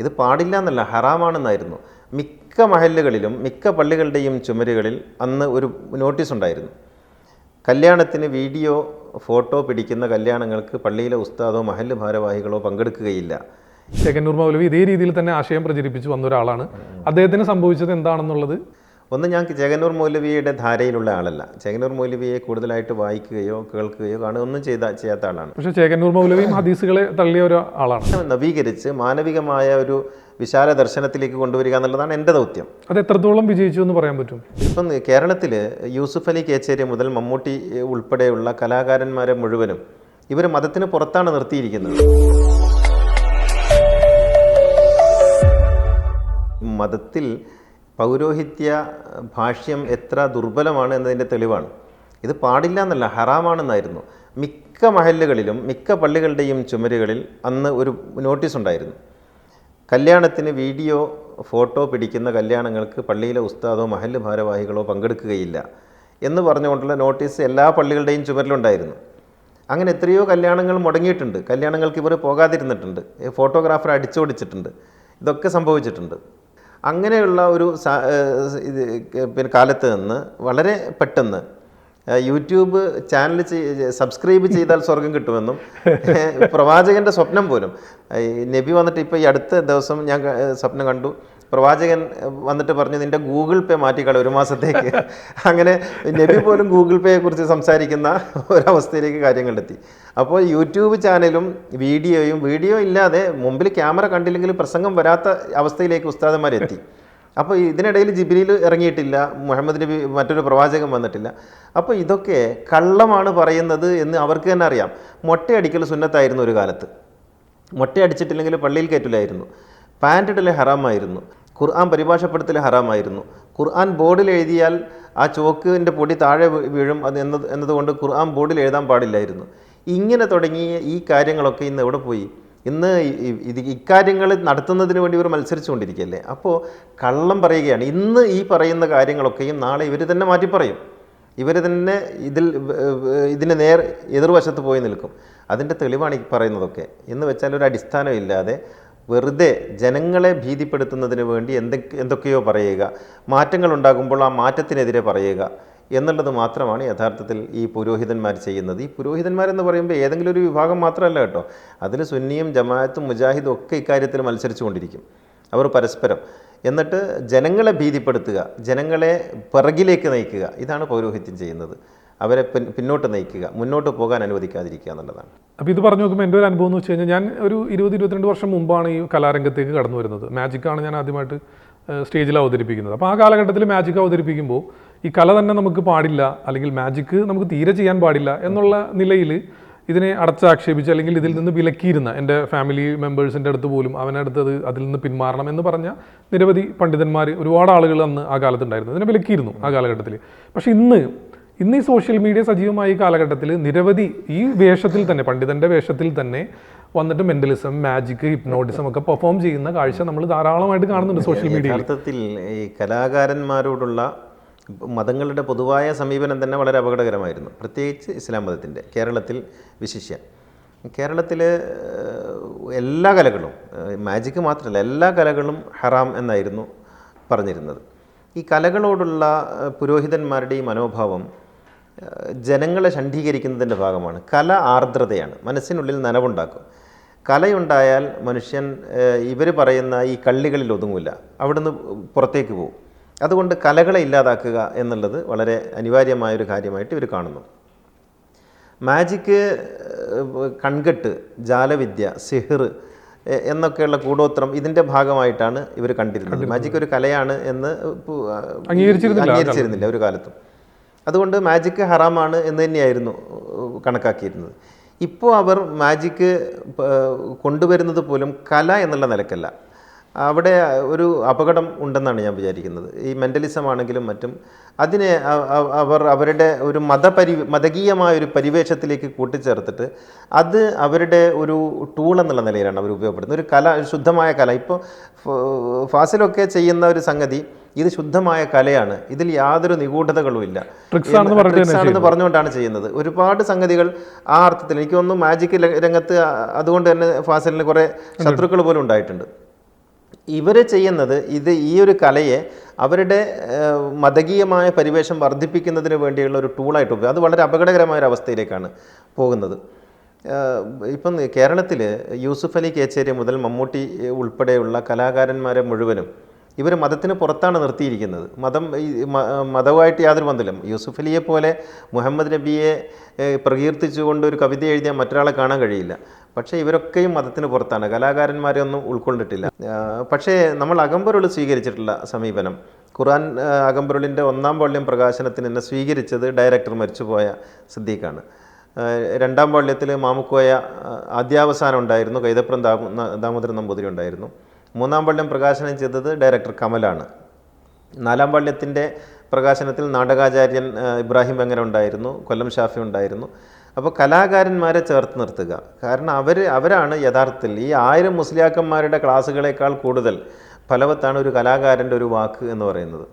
ഇത് പാടില്ല എന്നല്ല ഹറാമാണെന്നായിരുന്നു. മിക്ക മഹല്ലുകളിലും മിക്ക പള്ളികളുടെയും ചുമരുകളിൽ അന്ന് ഒരു നോട്ടീസ് ഉണ്ടായിരുന്നു. കല്യാണത്തിന് വീഡിയോ ഫോട്ടോ പിടിക്കുന്ന കല്യാണങ്ങൾക്ക് പള്ളിയിലെ ഉസ്താദോ മഹല്ല് ഭാരവാഹികളോ പങ്കെടുക്കുകയില്ല. ചേകന്നൂർ മൗലവി ഇതേ രീതിയിൽ തന്നെ ആശയം പ്രചരിപ്പിച്ചു വന്ന ഒരാളാണ്. അദ്ദേഹത്തിന് സംഭവിച്ചത് എന്താണെന്നുള്ളത്? ഒന്ന് ഞാൻ ചെങ്ങന്നൂർ മൗലവിയുടെ ധാരയിലുള്ള ആളല്ല. ചെങ്ങന്നൂർ മൗലവിയെ കൂടുതലായിട്ട് വായിക്കുകയോ കേൾക്കുകയോ കാണുകയോ ഒന്നും ചെയ്ത ചെയ്യാത്ത ആളാണ്. പക്ഷേ ചെങ്ങന്നൂർ മൗലവിയും ഹദീസുകളെ തള്ളിയ ഒരു ആളാണ്. നവീകരിച്ച് മാനവികമായ ഒരു വിശാല ദർശനത്തിലേക്ക് കൊണ്ടുവരിക എന്നുള്ളതാണ് എന്റെ ദൗത്യം. അത് എത്രത്തോളം വിജയിച്ചു എന്ന് പറയാൻ പറ്റും? ഇപ്പം കേരളത്തിൽ യൂസുഫ് അലി കേച്ചേരി മുതൽ മമ്മൂട്ടി ഉൾപ്പെടെയുള്ള കലാകാരന്മാരെ മുഴുവനും ഇവർ മതത്തിന് പുറത്താണ് നിർത്തിയിരിക്കുന്നത്. മതത്തിൽ പൗരോഹിത്യ ഭാഷ്യം എത്ര ദുർബലമാണ് എന്നതിന്റെ തെളിവാണ്. ഇത് പാടില്ല എന്നല്ല ഹറാമാണെന്നായിരുന്നു. മിക്ക മഹല്ലുകളിലും മിക്ക പള്ളികളുടെയും ചുമരുകളിൽ അന്ന് ഒരു നോട്ടീസ് ഉണ്ടായിരുന്നു. കല്യാണത്തിന് വീഡിയോ ഫോട്ടോ പിടിക്കുന്ന കല്യാണങ്ങൾക്ക് പള്ളിയിലെ ഉസ്താദോ മഹല്ല് ഭാരവാഹികളോ പങ്കെടുക്കുകയില്ല എന്ന് പറഞ്ഞുകൊണ്ടുള്ള നോട്ടീസ് എല്ലാ പള്ളികളുടെയും ചുമരിലുണ്ടായിരുന്നു. അങ്ങനെ എത്രയോ കല്യാണങ്ങൾ മുടങ്ങിയിട്ടുണ്ട്. കല്യാണങ്ങൾക്ക് ഇവർ പോകാതിരുന്നിട്ടുണ്ട്. ഫോട്ടോഗ്രാഫർ അടിച്ചോടിച്ചിട്ടുണ്ട്. ഇതൊക്കെ സംഭവിച്ചിട്ടുണ്ട്. അങ്ങനെയുള്ള ഒരു ഇത് പിന്നെ കാലത്ത് നിന്ന് വളരെ പെട്ടെന്ന് യൂട്യൂബ് ചാനൽ സബ്സ്ക്രൈബ് ചെയ്താൽ സ്വർഗം കിട്ടുമെന്നും പ്രവാചകന്റെ സ്വപ്നം പോലും. നബി വന്നിട്ട് ഇപ്പോൾ ഈ അടുത്ത ദിവസം ഞാൻ സ്വപ്നം കണ്ടു. പ്രവാചകൻ വന്നിട്ട് പറഞ്ഞു നിന്റെ ഗൂഗിൾ പേ മാറ്റിക്കള ഒരു മാസത്തേക്ക്. അങ്ങനെ നബി പോലും ഗൂഗിൾ പേയെ കുറിച്ച് സംസാരിക്കുന്ന ഒരവസ്ഥയിലേക്ക് കാര്യങ്ങളെത്തി അപ്പോൾ യൂട്യൂബ് ചാനലും വീഡിയോയും വീഡിയോ ഇല്ലാതെ മുമ്പിൽ ക്യാമറ കണ്ടില്ലെങ്കിൽ പ്രസംഗം വരാത്ത അവസ്ഥയിലേക്ക് ഉസ്താദന്മാരെത്തി. അപ്പോൾ ഇതിനിടയിൽ ജിബിരിയിൽ ഇറങ്ങിയിട്ടില്ല മുഹമ്മദ് നബി മറ്റൊരു പ്രവാചകൻ വന്നിട്ടില്ല. അപ്പോൾ ഇതൊക്കെ കള്ളമാണ് പറയുന്നത് എന്ന് അവർക്ക് തന്നെ അറിയാം. മൊട്ടയടിക്കൽ സുന്നത്തായിരുന്നു ഒരു കാലത്ത്. മൊട്ടയടിച്ചിട്ടില്ലെങ്കിൽ പള്ളിയിൽ കയറ്റില്ലായിരുന്നു. പാന്റിടൽ ഹറാമായിരുന്നു. ഖുർആൻ പരിഭാഷപ്പെടുത്തൽ ഹറാമായിരുന്നു. ഖുർആൻ ബോർഡിൽ എഴുതിയാൽ ആ ചോക്കിന്റെ പൊടി താഴെ വീഴും അത് എന്നത് എന്നതുകൊണ്ട് ഖുർആൻ ബോർഡിൽ എഴുതാൻ പാടില്ലായിരുന്നു. ഇങ്ങനെ തുടങ്ങിയ ഈ കാര്യങ്ങളൊക്കെ ഇന്ന് എവിടെ പോയി? ഇന്ന് ഇത് ഇക്കാര്യങ്ങൾ നടത്തുന്നതിന് വേണ്ടി ഇവർ മത്സരിച്ചുകൊണ്ടിരിക്കുകയല്ലേ? അപ്പോൾ കള്ളം പറയുകയാണ്. ഇന്ന് ഈ പറയുന്ന കാര്യങ്ങളൊക്കെയും നാളെ ഇവർ തന്നെ മാറ്റി പറയും. ഇവർ തന്നെ ഇതിൽ ഇതിന് നേർ എതിർവശത്ത് പോയി നിൽക്കും. അതിന്റെ തെളിവാണ് ഈ പറയുന്നതൊക്കെ. എന്ന് വെച്ചാൽ ഒരു അടിസ്ഥാനം ഇല്ലാതെ വെറുതെ ജനങ്ങളെ ഭീതിപ്പെടുത്തുന്നതിന് വേണ്ടി എന്തൊക്കെ എന്തൊക്കെയോ പറയുക. മാറ്റങ്ങൾ ഉണ്ടാകുമ്പോൾ ആ മാറ്റത്തിനെതിരെ പറയുക എന്നുള്ളത് മാത്രമാണ് യഥാർത്ഥത്തിൽ ഈ പുരോഹിതന്മാർ ചെയ്യുന്നത്. ഈ പുരോഹിതന്മാരെന്ന് പറയുമ്പോൾ ഏതെങ്കിലും ഒരു വിഭാഗം മാത്രമല്ല കേട്ടോ. അതിൽ സുന്നിയും ജമാഅത്തും മുജാഹിദും ഒക്കെ ഇക്കാര്യത്തിൽ മത്സരിച്ചു കൊണ്ടിരിക്കും അവർ പരസ്പരം. എന്നിട്ട് ജനങ്ങളെ ഭീതിപ്പെടുത്തുക ജനങ്ങളെ പിറകിലേക്ക് നയിക്കുക. ഇതാണ് പൗരോഹിത്യം ചെയ്യുന്നത്. അവരെ പിന്നോട്ട് നയിക്കുക മുന്നോട്ട് പോകാൻ അനുവദിക്കാതിരിക്കുക എന്നുള്ളതാണ്. അപ്പോൾ ഇത് പറഞ്ഞു നോക്കുമ്പോൾ എന്റെ ഒരു അനുഭവം എന്ന് വെച്ച് കഴിഞ്ഞാൽ ഞാൻ ഒരു ഇരുപത് ഇരുപത്തിരണ്ട് വർഷം മുമ്പാണ് ഈ കലാരംഗത്തേക്ക് കടന്നു വരുന്നത്. മാജിക്കാണ് ഞാൻ ആദ്യമായിട്ട് സ്റ്റേജിൽ അവതരിപ്പിക്കുന്നത്. അപ്പോൾ ആ കാലഘട്ടത്തിൽ മാജിക് അവതരിപ്പിക്കുമ്പോൾ ഈ കല തന്നെ നമുക്ക് പാടില്ല അല്ലെങ്കിൽ മാജിക്ക് നമുക്ക് തീരെ ചെയ്യാൻ പാടില്ല എന്നുള്ള നിലയിൽ ഇതിനെ അടച്ചാക്ഷേപിച്ച് അല്ലെങ്കിൽ ഇതിൽ നിന്ന് വിലക്കിയിരുന്ന എന്റെ ഫാമിലി മെമ്പേഴ്സിന്റെ അടുത്ത് പോലും അവനടുത്തത് അതിൽ നിന്ന് പിന്മാറണം എന്ന് പറഞ്ഞ നിരവധി പണ്ഡിതന്മാർ ഒരുപാട് ആളുകൾ അന്ന് ആ കാലത്തുണ്ടായിരുന്നു ഇതിനെ വിലക്കിയിരുന്നു ആ കാലഘട്ടത്തിൽ. പക്ഷേ ഇന്ന് ഇന്ന് ഈ സോഷ്യൽ മീഡിയ സജീവമായ ഈ കാലഘട്ടത്തിൽ നിരവധി ഈ വേഷത്തിൽ തന്നെ പണ്ഡിതന്റെ വേഷത്തിൽ തന്നെ വന്നിട്ട് മെന്റലിസം മാജിക് ഹിപ്നോട്ടിസം ഒക്കെ പെർഫോം ചെയ്യുന്ന കാഴ്ച നമ്മൾ ധാരാളമായിട്ട് കാണുന്നുണ്ട് സോഷ്യൽ മീഡിയ അർത്ഥത്തിൽ ഈ കലാകാരന്മാരോടുള്ള മതങ്ങളുടെ പൊതുവായ സമീപനം തന്നെ വളരെ അപകടകരമായിരുന്നു. പ്രത്യേകിച്ച് ഇസ്ലാം മതത്തിന്റെ കേരളത്തിൽ വിശിഷ്യ. കേരളത്തിൽ എല്ലാ കലകളും മാജിക്ക് മാത്രമല്ല എല്ലാ കലകളും ഹറാം എന്നായിരുന്നു പറഞ്ഞിരുന്നത്. ഈ കലകളോടുള്ള പുരോഹിതന്മാരുടെ ഈ മനോഭാവം ജനങ്ങളെ ഷണ്ഡീകരിക്കുന്നതിന്റെ ഭാഗമാണ്. കല ആർദ്രതയാണ്. മനസ്സിനുള്ളിൽ നനവുണ്ടാക്കും. കലയുണ്ടായാൽ മനുഷ്യൻ ഇവർ പറയുന്ന ഈ കള്ളികളിൽ ഒതുങ്ങില്ല അവിടുന്ന് പുറത്തേക്ക് പോകും. അതുകൊണ്ട് കലകളെ ഇല്ലാതാക്കുക എന്നുള്ളത് വളരെ അനിവാര്യമായൊരു കാര്യമായിട്ട് ഇവർ കാണുന്നു. മാജിക്ക് കൺകെട്ട് ജാലവിദ്യ സിഹിർ എന്നൊക്കെയുള്ള കൂടോത്രം ഇതിന്റെ ഭാഗമായിട്ടാണ് ഇവർ കണ്ടിരുന്നത്. മാജിക് ഒരു കലയാണ് എന്ന് അംഗീകരിച്ചിരുന്നില്ല ഒരു കാലത്തും. അതുകൊണ്ട് മാജിക്ക് ഹറാമാണ് എന്ന് തന്നെയായിരുന്നു കണക്കാക്കിയിരുന്നത്. ഇപ്പോൾ അവർ മാജിക്ക് കൊണ്ടുവരുന്നത് പോലും കല എന്നുള്ള നിലക്കല്ല. അവിടെ ഒരു അപകടം ഉണ്ടെന്നാണ് ഞാൻ വിചാരിക്കുന്നത്. ഈ മെന്റലിസം ആണെങ്കിലും മറ്റും അതിനെ അവർ അവരുടെ ഒരു മതപരി മതകീയമായ ഒരു പരിവേഷത്തിലേക്ക് കൂട്ടിച്ചേർത്തിട്ട് അത് അവരുടെ ഒരു ടൂൾ എന്നുള്ള നിലയിലാണ് അവർ ഉപയോഗപ്പെടുന്നത് ഒരു കല ഒരു ശുദ്ധമായ കല. ഇപ്പോൾ ഫാസിലൊക്കെ ചെയ്യുന്ന ഒരു സംഗതി ഇത് ശുദ്ധമായ കലയാണ്. ഇതിൽ യാതൊരു നിഗൂഢതകളും ഇല്ല. ആണെന്ന് പറഞ്ഞുകൊണ്ടാണ് ചെയ്യുന്നത്. ഒരുപാട് സംഗതികൾ ആ അർത്ഥത്തിൽ. എനിക്ക് തോന്നുന്നു മാജിക് രംഗത്ത് അതുകൊണ്ട് തന്നെ ഫാസിലിന് കുറേ ശത്രുക്കൾ പോലും ഉണ്ടായിട്ടുണ്ട്. ഇവർ ചെയ്യുന്നത് ഇത് ഈ ഒരു കലയെ അവരുടെ മതകീയമായ പരിവേഷം വർദ്ധിപ്പിക്കുന്നതിന് വേണ്ടിയുള്ള ഒരു ടൂളായിട്ട് ഉപയോഗി അത് വളരെ അപകടകരമായ ഒരു അവസ്ഥയിലേക്കാണ് പോകുന്നത്. ഇപ്പം കേരളത്തിൽ യൂസുഫ് അലി കേച്ചേരി മുതൽ മമ്മൂട്ടി ഉൾപ്പെടെയുള്ള കലാകാരന്മാരെ മുഴുവനും ഇവർ മതത്തിന് പുറത്താണ് നിർത്തിയിരിക്കുന്നത്. മതം മതവുമായിട്ട് യാതൊരു ബന്ധമില്ല യൂസുഫ് അലിയെ പോലെ മുഹമ്മദ് നബിയെ പ്രകീർത്തിച്ചുകൊണ്ട് ഒരു കവിത എഴുതിയാൽ മറ്റൊരാളെ കാണാൻ കഴിയില്ല. പക്ഷേ ഇവരൊക്കെയും മതത്തിന് പുറത്താണ്. കലാകാരന്മാരെ ഒന്നും ഉൾക്കൊണ്ടിട്ടില്ല. പക്ഷേ നമ്മൾ അകമ്പൊരുൾ സ്വീകരിച്ചിട്ടുള്ള സമീപനം. ഖുറാൻ അകമ്പരുളിന്റെ ഒന്നാം വോള്യം പ്രകാശനത്തിന് എന്നെ സ്വീകരിച്ചത് ഡയറക്ടർ മരിച്ചുപോയ സിദ്ദീഖാണ്. രണ്ടാം വള്ളിയത്തിൽ മാമുക്കോയ ആദ്യാവസാനം ഉണ്ടായിരുന്നു. കൈതപ്രം ദാമോ ദാമോദരൻ നമ്പൂതിരി ഉണ്ടായിരുന്നു. മൂന്നാം പള്ളിയും പ്രകാശനം ചെയ്തത് ഡയറക്ടർ കമലാണ്. നാലാം പള്ളിയത്തിന്റെ പ്രകാശനത്തിൽ നാടകാചാര്യൻ ഇബ്രാഹിം വെങ്ങര ഉണ്ടായിരുന്നു കൊല്ലം ഷാഫി ഉണ്ടായിരുന്നു. അപ്പോൾ കലാകാരന്മാരെ ചേർത്ത് നിർത്തുക. കാരണം അവർ അവരാണ് യഥാർത്ഥത്തിൽ ഈ ആയിരം മുസ്ലിയാക്കന്മാരുടെ ക്ലാസ്സുകളേക്കാൾ കൂടുതൽ ഫലവത്താണ് ഒരു കലാകാരന്റെ ഒരു വാക്ക് എന്ന് പറയുന്നത്.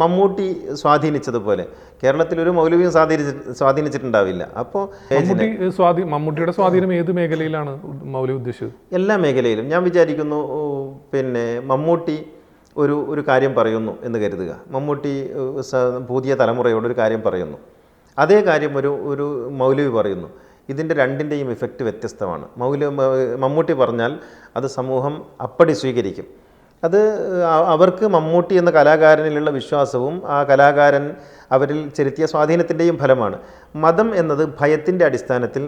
മമ്മൂട്ടി സ്വാധീനിച്ചതുപോലെ. കേരളത്തിൽ ഒരു മൗലവിയും സ്വാധീനിച്ച് സ്വാധീനിച്ചിട്ടുണ്ടാവില്ല. അപ്പോൾ മമ്മൂട്ടിയുടെ സ്വാധീനം ഏത് മേഖലയിലാണ് മൗലവി ഉദ്ദേശിച്ചത്? എല്ലാ മേഖലയിലും. ഞാൻ വിചാരിക്കുന്നു പിന്നെ മമ്മൂട്ടി ഒരു ഒരു കാര്യം പറയുന്നു എന്ന് കരുതുക. മമ്മൂട്ടി പുതിയ തലമുറയോട് ഒരു കാര്യം പറയുന്നു. അതേ കാര്യം ഒരു ഒരു മൗലവി പറയുന്നു. ഇതിന്റെ രണ്ടിന്റെയും ഇഫക്റ്റ് വ്യത്യസ്തമാണ്. മൗലവി മമ്മൂട്ടി പറഞ്ഞാൽ അത് സമൂഹം അപ്പടി സ്വീകരിക്കും. അത് അവർക്ക് മമ്മൂട്ടി എന്ന കലാകാരനിലുള്ള വിശ്വാസവും ആ കലാകാരൻ അവരിൽ ചെലുത്തിയ സ്വാധീനത്തിന്റെയും ഫലമാണ്. മതം എന്നത് ഭയത്തിന്റെ അടിസ്ഥാനത്തിൽ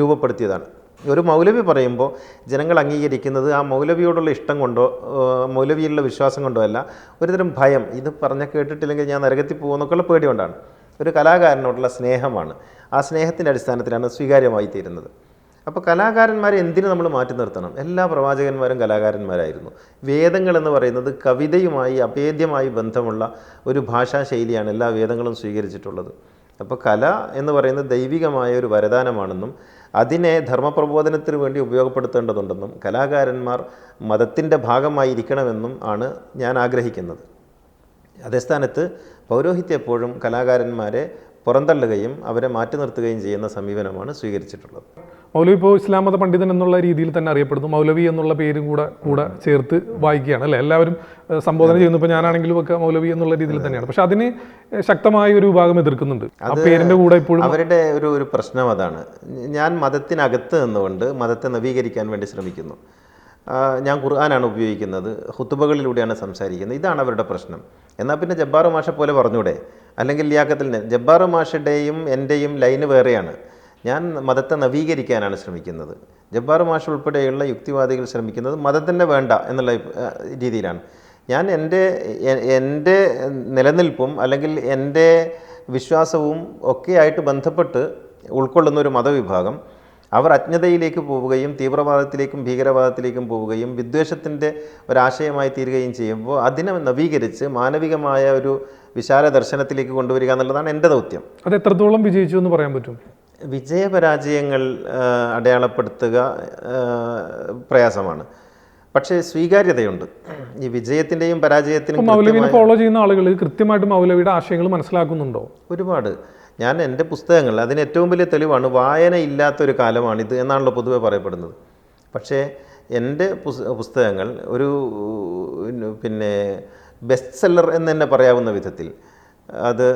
രൂപപ്പെടുത്തിയതാണ്. ഒരു മൗലവി പറയുമ്പോൾ ജനങ്ങൾ അംഗീകരിക്കുന്നത് ആ മൗലവിയോടുള്ള ഇഷ്ടം കൊണ്ടോ മൗലവിയിലുള്ള വിശ്വാസം കൊണ്ടോ അല്ല ഒരുതരം ഭയം. ഇത് പറഞ്ഞ കേട്ടിട്ടില്ലെങ്കിൽ ഞാൻ നരകത്തിൽ പോകുന്നൊക്കെയുള്ള പേടി കൊണ്ടാണ്. ഒരു കലാകാരനോടുള്ള സ്നേഹമാണ്. ആ സ്നേഹത്തിന്റെ അടിസ്ഥാനത്തിലാണ് സ്വീകാര്യമായി തീരുന്നത് അപ്പോൾ കലാകാരന്മാരെ എന്തിനു നമ്മൾ മാറ്റി നിർത്തണം? എല്ലാ പ്രവാചകന്മാരും കലാകാരന്മാരായിരുന്നു. വേദങ്ങൾ എന്ന് പറയുന്നത് കവിതയുമായി അഭേദ്യമായി ബന്ധമുള്ള ഒരു ഭാഷാശൈലിയാണ് എല്ലാ വേദങ്ങളും സ്വീകരിച്ചിട്ടുള്ളത്. അപ്പോൾ കല എന്ന് പറയുന്നത് ദൈവികമായ ഒരു വരദാനമാണെന്നും അതിനെ ധർമ്മപ്രബോധനത്തിന് വേണ്ടി ഉപയോഗപ്പെടുത്തേണ്ടതുണ്ടെന്നും കലാകാരന്മാർ മതത്തിന്റെ ഭാഗമായിരിക്കണമെന്നും ആണ് ഞാൻ ആഗ്രഹിക്കുന്നത്. അതേ സ്ഥാനത്ത് പൗരോഹിത്യം എപ്പോഴും കലാകാരന്മാരെ പുറന്തള്ളുകയും അവരെ മാറ്റി നിർത്തുകയും ചെയ്യുന്ന സമീപനമാണ് സ്വീകരിച്ചിട്ടുള്ളത്. മൗലവി ഇപ്പോൾ ഇസ്ലാം മത പണ്ഡിതൻ എന്നുള്ള രീതിയിൽ തന്നെ അറിയപ്പെടുന്നു. മൗലവി എന്നുള്ള പേരും കൂടെ കൂടെ ചേർത്ത് വായിക്കുകയാണ് അല്ലേ? എല്ലാവരും സംബോധന ചെയ്യുന്നു. ഇപ്പോൾ ഞാനാണെങ്കിലും ഒക്കെ മൗലവി എന്നുള്ള രീതിയിൽ തന്നെയാണ്. പക്ഷെ അതിന് ശക്തമായ ഒരു വിഭാഗം എതിർക്കുന്നുണ്ട്. ആ പേരിന്റെ കൂടെ ഇപ്പോഴും അവരുടെ ഒരു ഒരു പ്രശ്നം അതാണ്. ഞാൻ മതത്തിനകത്ത് നിന്നുകൊണ്ട് മതത്തെ നവീകരിക്കാൻ വേണ്ടി ശ്രമിക്കുന്നു. ഞാൻ ഖുർആനാണ് ഉപയോഗിക്കുന്നത്. ഹുത്തുബകളിലൂടെയാണ് സംസാരിക്കുന്നത്. ഇതാണ് അവരുടെ പ്രശ്നം. എന്നാൽ പിന്നെ ജബ്ബാറു മാഷ പോലെ പറഞ്ഞൂടെ? അല്ലെങ്കിൽ ലിയാക്കത്തിൽ ജബ്ബാറു മാഷയുടെയും എന്റെയും ലൈന് വേറെയാണ്. ഞാൻ മതത്തെ നവീകരിക്കാനാണ് ശ്രമിക്കുന്നത്. ജബ്ബാറു മാഷ ഉൾപ്പെടെയുള്ള യുക്തിവാദികൾ ശ്രമിക്കുന്നത് മതത്തിന്റെ വേണ്ട എന്നുള്ള രീതിയിലാണ്. ഞാൻ എന്റെ എന്റെ നിലനിൽപ്പും അല്ലെങ്കിൽ എന്റെ വിശ്വാസവും ഒക്കെയായിട്ട് ബന്ധപ്പെട്ട് ഉൾക്കൊള്ളുന്ന ഒരു മതവിഭാഗം അവർ അജ്ഞതയിലേക്ക് പോവുകയും തീവ്രവാദത്തിലേക്കും ഭീകരവാദത്തിലേക്കും പോവുകയും വിദ്വേഷത്തിന്റെ ഒരാശയമായി തീരുകയും ചെയ്യുമ്പോൾ അതിനെ നവീകരിച്ച് മാനവികമായ ഒരു വിശാല ദർശനത്തിലേക്ക് കൊണ്ടുവരിക എന്നുള്ളതാണ് എന്റെ ദൗത്യം. അത് എത്രത്തോളം വിജയിച്ചു എന്ന് പറയാൻ പറ്റും? വിജയപരാജയങ്ങൾ അടയാളപ്പെടുത്തുക പ്രയാസമാണ്. പക്ഷേ സ്വീകാര്യതയുണ്ട്. ഈ വിജയത്തിന്റെയും പരാജയത്തിനും ഫോളോ ചെയ്യുന്ന ആളുകൾ കൃത്യമായിട്ട് മൗലവിയുടെ ആശയങ്ങൾ മനസ്സിലാക്കുന്നുണ്ടോ? ഒരുപാട്. ഞാൻ എന്റെ പുസ്തകങ്ങൾ അതിന് ഏറ്റവും വലിയ തെളിവാണ് വായന ഇല്ലാത്തൊരു കാലമാണിത് എന്നാണല്ലോ പൊതുവെ പറയപ്പെടുന്നത്. പക്ഷേ എന്റെ പുസ്തകങ്ങൾ ഒരു പിന്നെ ബെസ്റ്റ് സെല്ലർ എന്ന് തന്നെ പറയാവുന്ന വിധത്തിൽ അത്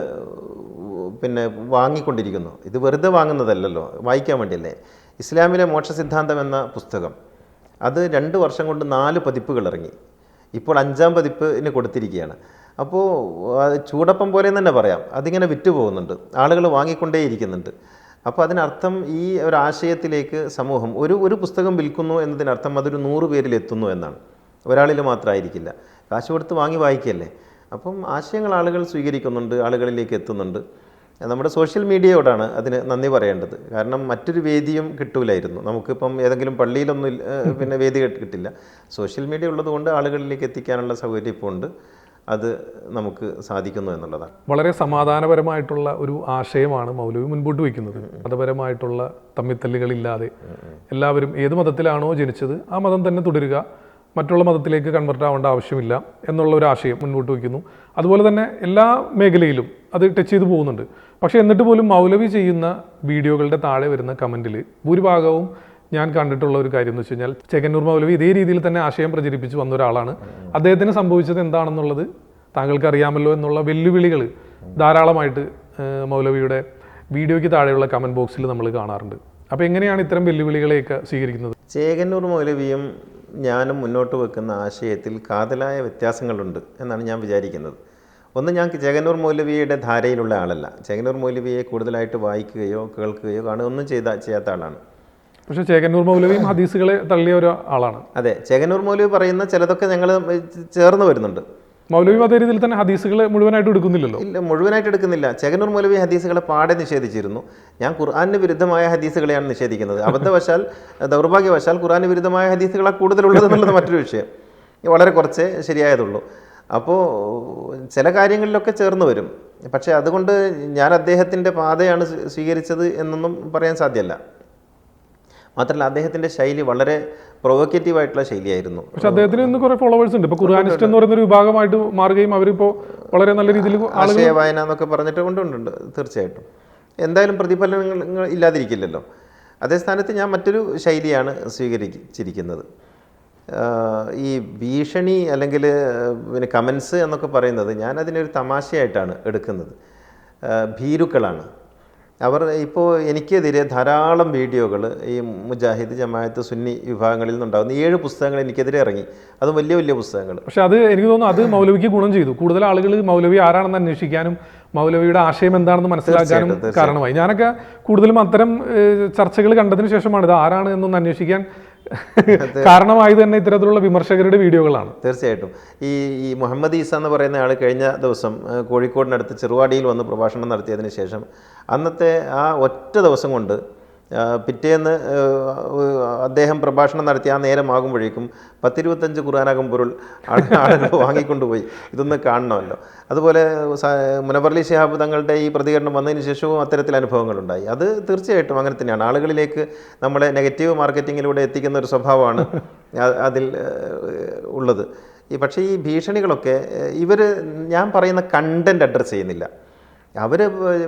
പിന്നെ വാങ്ങിക്കൊണ്ടിരിക്കുന്നു. ഇത് വെറുതെ വാങ്ങുന്നതല്ലല്ലോ വായിക്കാൻ വേണ്ടിയല്ലേ? ഇസ്ലാമിലെ മോക്ഷ സിദ്ധാന്തം എന്ന പുസ്തകം അത് രണ്ട് വർഷം കൊണ്ട് നാല് പതിപ്പുകൾ ഇറങ്ങി. ഇപ്പോൾ അഞ്ചാം പതിപ്പിന് കൊടുത്തിരിക്കുകയാണ്. അപ്പോൾ ചൂടപ്പം പോലെ തന്നെ പറയാം. അതിങ്ങനെ വിറ്റ് പോകുന്നുണ്ട് ആളുകൾ വാങ്ങിക്കൊണ്ടേയിരിക്കുന്നുണ്ട്. അപ്പോൾ അതിനർത്ഥം ഈ ഒരു ആശയത്തിലേക്ക് സമൂഹം ഒരു ഒരു പുസ്തകം വിൽക്കുന്നു എന്നതിനർത്ഥം അതൊരു നൂറ് പേരിൽ എത്തുന്നു എന്നാണ്. ഒരാളിൽ മാത്രമായിരിക്കില്ല. കാശ് കൊടുത്ത് വാങ്ങി വായിക്കല്ലേ? അപ്പം ആശയങ്ങൾ ആളുകൾ സ്വീകരിക്കുന്നുണ്ട് ആളുകളിലേക്ക് എത്തുന്നുണ്ട്. നമ്മുടെ സോഷ്യൽ മീഡിയയോടാണ് അതിന് നന്ദി പറയേണ്ടത്. കാരണം മറ്റൊരു വേദിയും കിട്ടൂലായിരുന്നു. നമുക്കിപ്പം ഏതെങ്കിലും പള്ളിയിലൊന്നും പിന്നെ വേദി കിട്ടില്ല. സോഷ്യൽ മീഡിയ ഉള്ളതുകൊണ്ട് ആളുകളിലേക്ക് എത്തിക്കാനുള്ള സൗകര്യം ഇപ്പോൾ ഉണ്ട്. അത് നമുക്ക് സാധിക്കുന്നു എന്നുള്ളതാണ്. വളരെ സമാധാനപരമായിട്ടുള്ള ഒരു ആശയമാണ് മൗലവി മുൻപോട്ട് വയ്ക്കുന്നത്. മതപരമായിട്ടുള്ള തമ്മിത്തല്ലുകളില്ലാതെ എല്ലാവരും ഏത് മതത്തിലാണോ ജനിച്ചത് ആ മതം തന്നെ തുടരുക മറ്റുള്ള മതത്തിലേക്ക് കൺവെർട്ട് ആവേണ്ട ആവശ്യമില്ല എന്നുള്ള ഒരു ആശയം മുൻപോട്ട് വയ്ക്കുന്നു. അതുപോലെ തന്നെ എല്ലാ മേഖലയിലും അത് ടച്ച് ചെയ്ത് പോകുന്നുണ്ട്. പക്ഷേ എന്നിട്ട് പോലും മൗലവി ചെയ്യുന്ന വീഡിയോകളുടെ താഴെ വരുന്ന കമന്റിൽ ഭൂരിഭാഗവും ഞാൻ കണ്ടിട്ടുള്ള ഒരു കാര്യം എന്ന് വെച്ച് കഴിഞ്ഞാൽ ചെകന്നൂർ മൗലവി ഇതേ രീതിയിൽ തന്നെ ആശയം പ്രചരിപ്പിച്ച് വന്ന ഒരാളാണ്. അദ്ദേഹത്തിന് സംഭവിച്ചത് എന്താണെന്നുള്ളത് താങ്കൾക്ക് അറിയാമല്ലോ എന്നുള്ള വെല്ലുവിളികൾ ധാരാളമായിട്ട് മൗലവിയുടെ വീഡിയോയ്ക്ക് താഴെയുള്ള കമന്റ് ബോക്സിൽ നമ്മൾ കാണാറുണ്ട്. അപ്പോൾ എങ്ങനെയാണ് ഇത്തരം വെല്ലുവിളികളെയൊക്കെ സ്വീകരിക്കുന്നത്? ചേകന്നൂർ മൗലവിയും ഞാനും മുന്നോട്ട് വെക്കുന്ന ആശയത്തിൽ കാതലായ വ്യത്യാസങ്ങളുണ്ട് എന്നാണ് ഞാൻ വിചാരിക്കുന്നത്. ഒന്ന് ഞാൻ ചേകന്നൂർ മൗലവിയുടെ ധാരയിലുള്ള ആളല്ല. ചേകന്നൂർ മൗലവിയെ കൂടുതലായിട്ട് വായിക്കുകയോ കേൾക്കുകയോ കാണുകയോ ഒന്നും ചെയ്ത ചെയ്യാത്ത ആളാണ്. പക്ഷേ ചേകന്നൂർ മൗലവിയും ഹദീസുകളെ തള്ളിയ ഒരു ആളാണ്. അതെ ചേകന്നൂർ മൗലവി പറയുന്ന ചിലതൊക്കെ ഞങ്ങൾ ചേർന്ന് വരുന്നുണ്ട്. മൗലവി അതേ രീതിയിൽ തന്നെ ഹദീസുകളെ മുഴുവനായിട്ട് എടുക്കുന്നില്ലല്ലോ? ഇല്ല മുഴുവനായിട്ട് എടുക്കുന്നില്ല. ചെകനൂർ മൗലവി ഹദീസുകളെ പാടെ നിഷേധിച്ചിരുന്നു. ഞാൻ ഖുർആാനിന് വിരുദ്ധമായ ഹദീസുകളെയാണ് നിഷേധിക്കുന്നത്. അബദ്ധവശാൽ ദൗർഭാഗ്യവശാൽ ഖുർആാന് വിരുദ്ധമായ ഹദീസുകളാണ് കൂടുതലുള്ളത് എന്നുള്ളത് മറ്റൊരു വിഷയം. വളരെ കുറച്ച് ശരിയായതുള്ളൂ. അപ്പോൾ ചില കാര്യങ്ങളിലൊക്കെ ചേർന്ന് വരും. പക്ഷേ അതുകൊണ്ട് ഞാൻ അദ്ദേഹത്തിന്റെ പാതയാണ് സ്വീ- സ്വീകരിച്ചത് എന്നൊന്നും പറയാൻ സാധ്യമല്ല. മാത്രമല്ല അദ്ദേഹത്തിന്റെ ശൈലി വളരെ പ്രൊവോക്കേറ്റീവ് ആയിട്ടുള്ള ശൈലിയായിരുന്നു. പക്ഷെ അദ്ദേഹത്തിന് ഇന്ന് കുറെ ഫോളോവേഴ്സ് ഉണ്ട്. ഇപ്പൊ ഖുർആനിസ്റ്റ് എന്ന് പറയുന്ന ഒരു വിഭാഗമായിട്ട് മാറുകയും അവരിപ്പോ വളരെ നല്ല രീതിയിൽ ആശയ വായന എന്നൊക്കെ പറഞ്ഞിട്ട് കൊണ്ടുണ്ട് തീർച്ചയായിട്ടും. എന്തായാലും പ്രതിഫലനങ്ങൾ ഇല്ലാതിരിക്കില്ലല്ലോ. അതേ സ്ഥാനത്ത് ഞാൻ മറ്റൊരു ശൈലിയാണ് സ്വീകരിച്ചിരിക്കുന്നത്. ഈ ഭീഷണി അല്ലെങ്കിൽ പിന്നെ കമൻസ് എന്നൊക്കെ പറയുന്നത് ഞാൻ അതിനൊരു തമാശയായിട്ടാണ് എടുക്കുന്നത്. ഭീരുക്കളാണ്. അവർ ഇപ്പോൾ എനിക്കെതിരെ ധാരാളം വീഡിയോകൾ ഈ മുജാഹിദ് ജമാഅത്ത് സുന്നി വിഭാഗങ്ങളിൽ നിന്നുണ്ടാകുന്ന ഏഴ് പുസ്തകങ്ങൾ എനിക്കെതിരെ ഇറങ്ങി. അത് വലിയ വലിയ പുസ്തകങ്ങൾ. പക്ഷെ അത് എനിക്ക് തോന്നുന്നു അത് മൗലവിക്ക് ഗുണം ചെയ്തു. കൂടുതൽ ആളുകൾ മൗലവി ആരാണെന്ന് അന്വേഷിക്കാനും മൗലവിയുടെ ആശയം എന്താണെന്ന് മനസ്സിലാക്കാനും കാരണമായി. ഞാനൊക്കെ കൂടുതലും അത്തരം ചർച്ചകൾ കണ്ടതിന് ശേഷമാണ് ഇത് ആരാണ് എന്നൊന്ന് അന്വേഷിക്കാൻ കാരണമായത് തന്നെ ഇത്തരത്തിലുള്ള വിമർശകരുടെ വീഡിയോകളാണ്. തീർച്ചയായിട്ടും. ഈ ഈ മുഹമ്മദ് ഈസ എന്ന് പറയുന്ന ആൾ കഴിഞ്ഞ ദിവസം കോഴിക്കോടിനടുത്ത് ചെറുവാടിയിൽ വന്ന് പ്രഭാഷണം നടത്തിയതിന് ശേഷം അന്നത്തെ ആ ഒറ്റ ദിവസം കൊണ്ട് പിറ്റേന്ന് അദ്ദേഹം പ്രഭാഷണം നടത്തി ആ നേരമാകുമ്പോഴേക്കും പത്തിരുപത്തഞ്ച് ഖുർആാനകം പൊരുൾ ആളുകൾ വാങ്ങിക്കൊണ്ടുപോയി. ഇതൊന്ന് കാണണമല്ലോ. അതുപോലെ മുനവർലി ശിഹാബ് തങ്ങളുടെ ഈ പ്രതികരണം വന്നതിന് ശേഷവും അത്തരത്തിൽ അനുഭവങ്ങളുണ്ടായി. അത് തീർച്ചയായിട്ടും അങ്ങനെ തന്നെയാണ്. ആളുകളിലേക്ക് നമ്മളെ നെഗറ്റീവ് മാർക്കറ്റിങ്ങിലൂടെ എത്തിക്കുന്ന ഒരു സ്വഭാവമാണ് അതിൽ ഉള്ളത്. ഈ പക്ഷേ ഈ ഭീഷണികളൊക്കെ ഇവർ ഞാൻ പറയുന്ന കണ്ടന്റ് അഡ്രസ്സ് ചെയ്യുന്നില്ല. അവർ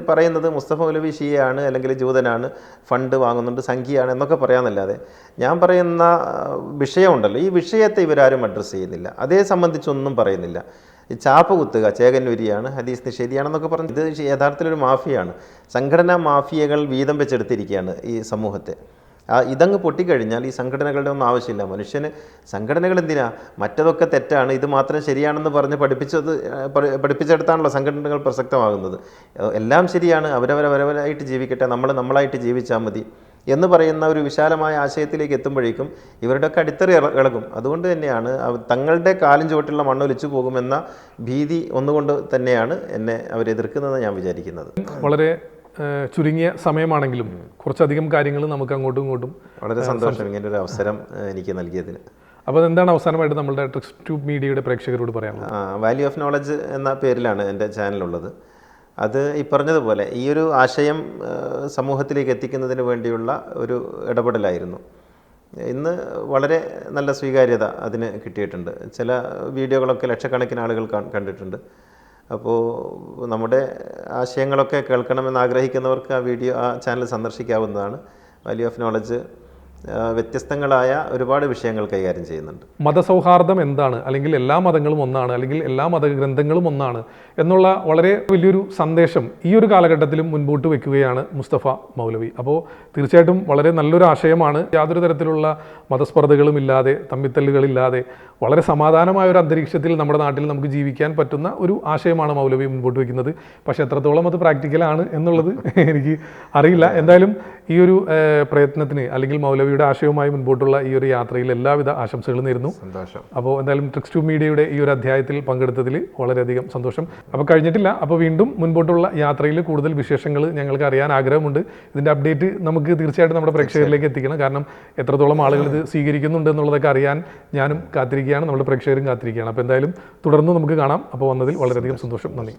പറയുന്നത് മുസ്തഫ ഉലവി ഷിയാണ് അല്ലെങ്കിൽ ജൂതനാണ് ഫണ്ട് വാങ്ങുന്നുണ്ട് സംഖ്യയാണ് എന്നൊക്കെ പറയാമെന്നല്ലാതെ ഞാൻ പറയുന്ന വിഷയമുണ്ടല്ലോ. ഈ വിഷയത്തെ ഇവരാരും അഡ്രസ്സ് ചെയ്യുന്നില്ല. അതേ സംബന്ധിച്ചൊന്നും പറയുന്നില്ല. ഈ ചാപ്പ കുത്തുക ചേകന്നൂരിയാണ് ഹദീസ് നിഷേധിയാണെന്നൊക്കെ പറഞ്ഞു ഇത് യഥാർത്ഥത്തിലൊരു മാഫിയാണ്. സംഘടനാ മാഫിയകൾ വീതം വെച്ചെടുത്തിരിക്കുകയാണ് ഈ സമൂഹത്തെ. ഇതങ്ങ് പൊട്ടിക്കഴിഞ്ഞാൽ ഈ സംഘടനകളുടെ ഒന്നും ആവശ്യമില്ല. മനുഷ്യന് സംഘടനകൾ എന്തിനാ? മറ്റതൊക്കെ തെറ്റാണ്. ഇത് മാത്രം ശരിയാണെന്ന് പറഞ്ഞ് പഠിപ്പിച്ചത് പഠിപ്പിച്ചെടുത്താണല്ലോ സംഘടനകൾ പ്രസക്തമാകുന്നത്. എല്ലാം ശരിയാണ്. അവരവരവരവരായിട്ട് ജീവിക്കട്ടെ. നമ്മൾ നമ്മളായിട്ട് ജീവിച്ചാൽ മതി എന്ന് പറയുന്ന ഒരു വിശാലമായ ആശയത്തിലേക്ക് എത്തുമ്പോഴേക്കും ഇവരുടെയൊക്കെ അടിത്തറ ഇള- ഇളകും. അതുകൊണ്ട് തന്നെയാണ് തങ്ങളുടെ കാലും ചുവട്ടിലുള്ള മണ്ണൊലിച്ചു പോകുമെന്ന ഭീതി ഒന്നുകൊണ്ട് തന്നെയാണ് എന്നെ അവരെതിർക്കുന്നതെന്ന് ഞാൻ വിചാരിക്കുന്നത്. വളരെ ചുരുങ്ങിയ സമയമാണെങ്കിലും കുറച്ചധികം കാര്യങ്ങൾ നമുക്ക് അങ്ങോട്ടും ഇങ്ങോട്ടും വളരെ സന്തോഷം ഇങ്ങനെ ഒരു അവസരം എനിക്ക് നൽകിയതിന്. അപ്പോൾ എന്താണ് അവസാനമായിട്ട് നമ്മുടെ ട്രിക്സ് ട്യൂബ് മീഡിയയുടെ പ്രേക്ഷകരോട് പറയാനുള്ളത്? വാല്യൂ ഓഫ് നോളജ് എന്ന പേരിലാണ് എന്റെ ചാനലുള്ളത്. അത് ഈ പറഞ്ഞതുപോലെ ഈ ഒരു ആശയം സമൂഹത്തിലേക്ക് എത്തിക്കുന്നതിന് വേണ്ടിയുള്ള ഒരു ഇടപെടലായിരുന്നു. ഇന്ന് വളരെ നല്ല സ്വീകാര്യത അതിന് കിട്ടിയിട്ടുണ്ട്. ചില വീഡിയോകളൊക്കെ ലക്ഷക്കണക്കിന് ആളുകൾ കണ്ടിട്ടുണ്ട്. അപ്പോൾ നമ്മുടെ ആശയങ്ങളൊക്കെ കേൾക്കണമെന്ന് ആഗ്രഹിക്കുന്നവർക്ക് ആ വീഡിയോ ആ ചാനൽ സന്ദർശിക്കാവുന്നതാണ്. വാല്യൂ ഓഫ് നോളജ് വ്യത്യസ്തങ്ങളായ ഒരുപാട് വിഷയങ്ങൾ കൈകാര്യം ചെയ്യുന്നുണ്ട്. മതസൗഹാർദ്ദം എന്താണ്? അല്ലെങ്കിൽ എല്ലാ മതങ്ങളും ഒന്നാണ് അല്ലെങ്കിൽ എല്ലാ മതഗ്രന്ഥങ്ങളും ഒന്നാണ് എന്നുള്ള വളരെ വലിയൊരു സന്ദേശം ഈ ഒരു കാലഘട്ടത്തിലും മുൻപോട്ട് വെക്കുകയാണ് മുസ്തഫ മൗലവി. അപ്പോൾ തീർച്ചയായിട്ടും വളരെ നല്ലൊരു ആശയമാണ് യാതൊരു തരത്തിലുള്ള മതസ്പർദ്ധകളും ഇല്ലാതെ തമ്മിത്തല്ലുകളില്ലാതെ വളരെ സമാധാനമായ ഒരു അന്തരീക്ഷത്തിൽ നമ്മുടെ നാട്ടിൽ നമുക്ക് ജീവിക്കാൻ പറ്റുന്ന ഒരു ആശയമാണ് മൗലവി മുൻപോട്ട് വെക്കുന്നത്. പക്ഷേ എത്രത്തോളം അത് പ്രാക്ടിക്കലാണ് എന്നുള്ളത് എനിക്ക് അറിയില്ല. എന്തായാലും ഈ ഒരു പ്രയത്നത്തിന് അല്ലെങ്കിൽ മൗലവിയുടെ ആശയവുമായി മുൻപോട്ടുള്ള ഈ ഒരു യാത്രയിൽ എല്ലാവിധ ആശംസകളും നേരുന്നു. സന്തോഷം. അപ്പോൾ എന്തായാലും ട്രിക്സ് ടു മീഡിയയുടെ ഈ ഒരു അധ്യായത്തിൽ പങ്കെടുത്തതിൽ വളരെയധികം സന്തോഷം. അപ്പോൾ കഴിഞ്ഞിട്ടില്ല. അപ്പോൾ വീണ്ടും മുൻപോട്ടുള്ള യാത്രയിൽ കൂടുതൽ വിശേഷങ്ങൾ ഞങ്ങൾക്ക് അറിയാൻ ആഗ്രഹമുണ്ട്. ഇതിന്റെ അപ്ഡേറ്റ് നമുക്ക് തീർച്ചയായിട്ടും നമ്മുടെ പ്രേക്ഷകരിലേക്ക് എത്തിക്കണം. കാരണം എത്രത്തോളം ആളുകൾ ഇത് സ്വീകരിക്കുന്നുണ്ട് എന്നുള്ളതൊക്കെ അറിയാൻ ഞാനും കാത്തിരിക്കുകയാണ്. നമ്മുടെ പ്രേക്ഷകരും കാത്തിരിക്കുകയാണ്. അപ്പോൾ എന്തായാലും തുടർന്ന് നമുക്ക് കാണാം. അപ്പോൾ വന്നതിൽ വളരെയധികം സന്തോഷം. നന്ദി.